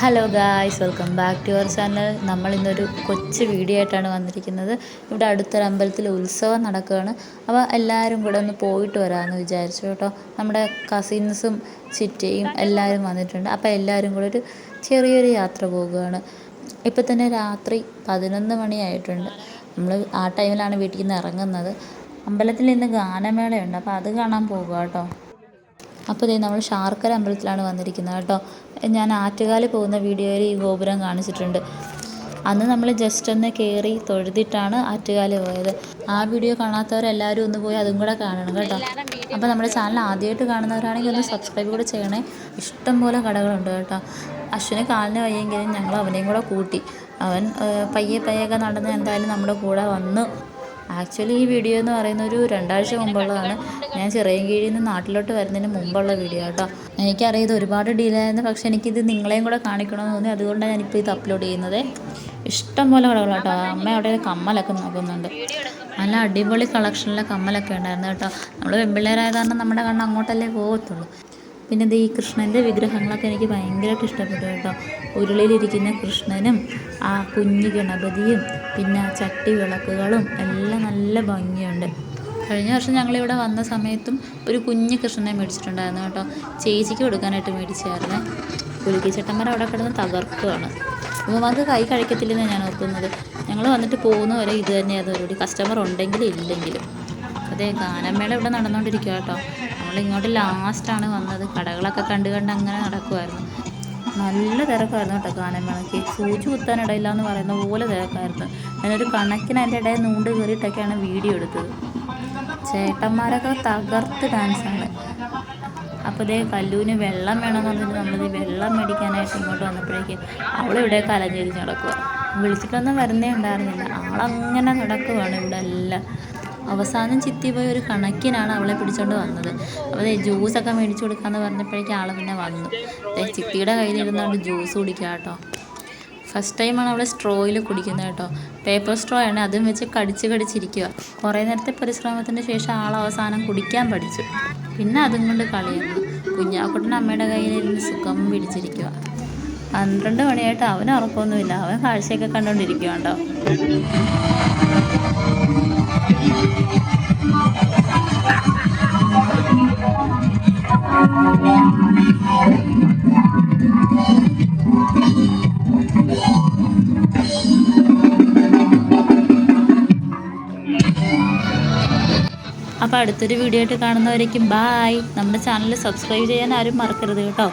Hello guys welcome back to your channel നമ്മൾ ഇന്നൊരു കൊച്ചു വീഡിയോ ആയിട്ടാണ് വന്നിരിക്കുന്നത്. ഇവിടെ അടുത്തൊരു അമ്പലത്തിൽ ഉത്സവം നടക്കുകയാണ്. അപ്പോൾ എല്ലാവരും കൂടെ ഒന്ന് പോയിട്ട് വരാമെന്ന് വിചാരിച്ചു കേട്ടോ. നമ്മുടെ കസിൻസും ചിറ്റയും എല്ലാവരും വന്നിട്ടുണ്ട്. അപ്പോൾ എല്ലാവരും കൂടെ ഒരു ചെറിയൊരു യാത്ര പോകുകയാണ്. ഇപ്പം തന്നെ രാത്രി പതിനൊന്ന് മണിയായിട്ടുണ്ട്. നമ്മൾ ആ ടൈമിലാണ് വീട്ടിൽ നിന്ന് ഇറങ്ങുന്നത്. അമ്പലത്തിൽ ഇന്ന് ഗാനമേളയുണ്ട്. അപ്പോൾ അത് കാണാൻ പോകുക കേട്ടോ. അപ്പോൾ ദേ നമ്മൾ ശാർക്കര അമ്പലത്തിലാണ് വന്നിരിക്കുന്നത് കേട്ടോ. ഞാൻ ആറ്റുകാൽ പോകുന്ന വീഡിയോയിൽ ഈ ഗോപുരം കാണിച്ചിട്ടുണ്ട്. അന്ന് നമ്മൾ ജസ്റ്റ് ഒന്ന് കയറി തൊഴുതിട്ടാണ് ആറ്റുകാൽ പോയത്. ആ വീഡിയോ കാണാത്തവരെല്ലാവരും ഒന്ന് പോയി അതും കൂടെ കാണണം കേട്ടോ. അപ്പോൾ നമ്മുടെ ചാനൽ ആദ്യമായിട്ട് കാണുന്നവരാണെങ്കിൽ ഒന്ന് സബ്സ്ക്രൈബ് കൂടെ ചെയ്യണേ. ഇഷ്ടം പോലെ കടകളുണ്ട് കേട്ടോ. അശ്വിന് കാലിന് വയ്യെങ്കിലും ഞങ്ങൾ അവനെയും കൂടെ കൂട്ടി. അവൻ പയ്യെ പയ്യൊക്കെ നടന്ന് എന്തായാലും നമ്മുടെ കൂടെ വന്നു ആക്ച്വലി ഈ വീഡിയോ എന്ന് പറയുന്ന ഒരു രണ്ടാഴ്ച മുമ്പുള്ളതാണ്. ഞാൻ ചിറയൻകീഴിൽ നിന്ന് നാട്ടിലോട്ട് വരുന്നതിന് മുമ്പുള്ള വീഡിയോ കേട്ടോ എനിക്കറിയാം ഇത് ഒരുപാട് ഡിലേ ആയിരുന്നു പക്ഷേ എനിക്കിത് നിങ്ങളെയും കൂടെ കാണിക്കണമെന്ന് തോന്നി. അതുകൊണ്ടാണ് ഞാനിപ്പോൾ ഇത് അപ്ലോഡ് ചെയ്യുന്നത്. ഇഷ്ടം പോലെ കളകൾ കേട്ടോ അമ്മ അവിടെ കമ്മലൊക്കെ നോക്കുന്നുണ്ട്. നല്ല അടിപൊളി കളക്ഷനിലെ കമ്മലൊക്കെ ഉണ്ടായിരുന്നു കേട്ടോ. നമ്മൾ വെമ്പിള്ളേരായ കാരണം നമ്മുടെ കണ്ണ് അങ്ങോട്ടല്ലേ പോകത്തുള്ളൂ. പിന്നെ ഇത് ഈ കൃഷ്ണന്റെ വിഗ്രഹങ്ങളൊക്കെ എനിക്ക് ഭയങ്കരമായിട്ട് ഇഷ്ടപ്പെട്ടു കേട്ടോ. ഉരുളിയിലിരിക്കുന്ന കൃഷ്ണനും ആ കുഞ്ഞു ഗണപതിയും പിന്നെ ആ ചട്ടി വിളക്കുകളും എല്ലാം നല്ല ഭംഗിയുണ്ട്. കഴിഞ്ഞ വർഷം ഞങ്ങളിവിടെ വന്ന സമയത്തും ഒരു കുഞ്ഞു കൃഷ്ണനെ മേടിച്ചിട്ടുണ്ടായിരുന്നു കേട്ടോ. ചേച്ചിക്ക് കൊടുക്കാനായിട്ട് മേടിച്ചായിരുന്നേ. കുലുക്കി ചേട്ടന്മാർ അവിടെ കിടന്ന് തകർക്കുകയാണ് അത് കൈ കഴിക്കത്തില്ലെന്നാണ് ഞാൻ ഓർക്കുന്നത്. ഞങ്ങൾ വന്നിട്ട് പോകുന്നവരെ ഇത് തന്നെയായിരുന്നു ഒരു കസ്റ്റമർ ഉണ്ടെങ്കിലും ഇല്ലെങ്കിലും. അതെ ഗാനമേള ഇവിടെ നടന്നുകൊണ്ടിരിക്കുക കേട്ടോ. നമ്മളിങ്ങോട്ട് ലാസ്റ്റാണ് വന്നത്. കടകളൊക്കെ കണ്ട് കണ്ട് അങ്ങനെ നടക്കുമായിരുന്നു നല്ല തിരക്കായിരുന്നു കേട്ടോ ഗാനമേളയ്ക്ക്. സൂചി കുത്താനിടയില്ല എന്ന് പറയുന്ന പോലെ തിരക്കായിരുന്നു. ഞാനൊരു കണക്കിന് അതിന്റെ ഇടയിൽ നൂണ്ട് കയറിയിട്ടൊക്കെയാണ് വീഡിയോ എടുത്തത്. ചേട്ടന്മാരൊക്കെ തകർത്ത് ഡാൻസാണ് അപ്പോൾ ഇതേ കല്ലൂന് വെള്ളം വേണമെന്ന് പറഞ്ഞിട്ട് നമ്മളിത് വെള്ളം മേടിക്കാനായിട്ട് ഇങ്ങോട്ട് വന്നപ്പോഴേക്ക് അവളിവിടെ കലഞ്ഞിരിഞ്ഞ് നടക്കുക വിളിച്ചിട്ടൊന്നും വരുന്നേ ഉണ്ടായിരുന്നില്ല. ആളങ്ങനെ നടക്കുവാണ് ഇവിടെ എല്ലാം. അവസാനം ചിത്തി പോയ ഒരു കണക്കിനാണ് അവളെ പിടിച്ചോണ്ട് വന്നത്. അപ്പോൾ ജ്യൂസ് ജ്യൂസൊക്കെ മേടിച്ചു കൊടുക്കാമെന്ന് പറഞ്ഞപ്പോഴേക്കും ആൾ പിന്നെ വന്നു. ചിത്തിയുടെ കയ്യിലിരുന്നുകൊണ്ട് ജ്യൂസ് കുടിക്കുക കേട്ടോ ഫസ്റ്റ് ടൈമാണ് അവളെ സ്ട്രോയിൽ കുടിക്കുന്നത് കേട്ടോ. പേപ്പർ സ്ട്രോ ആണ്. അതും വെച്ച് കടിച്ച് കടിച്ചിരിക്കുക കുറേ നേരത്തെ പരിശ്രമത്തിന് ശേഷം ആൾ അവസാനം കുടിക്കാൻ പഠിച്ചു. പിന്നെ അതും കൊണ്ട് കളിയുന്നു. കുഞ്ഞാക്കുട്ടൻ അമ്മയുടെ കയ്യിലിരുന്ന് സുഖം പിടിച്ചിരിക്കുക പന്ത്രണ്ട് മണിയായിട്ട് അവന് ഉറക്കമൊന്നുമില്ല. അവൻ കാഴ്ചയൊക്കെ കണ്ടുകൊണ്ടിരിക്കുക കേട്ടോ അപ്പോൾ അടുത്തൊരു വീഡിയോ ആയിട്ട് കാണുന്നവരേക്കും ബായ് നമ്മുടെ ചാനൽ സബ്സ്ക്രൈബ് ചെയ്യാൻ ആരും മറക്കരുത് കേട്ടോ.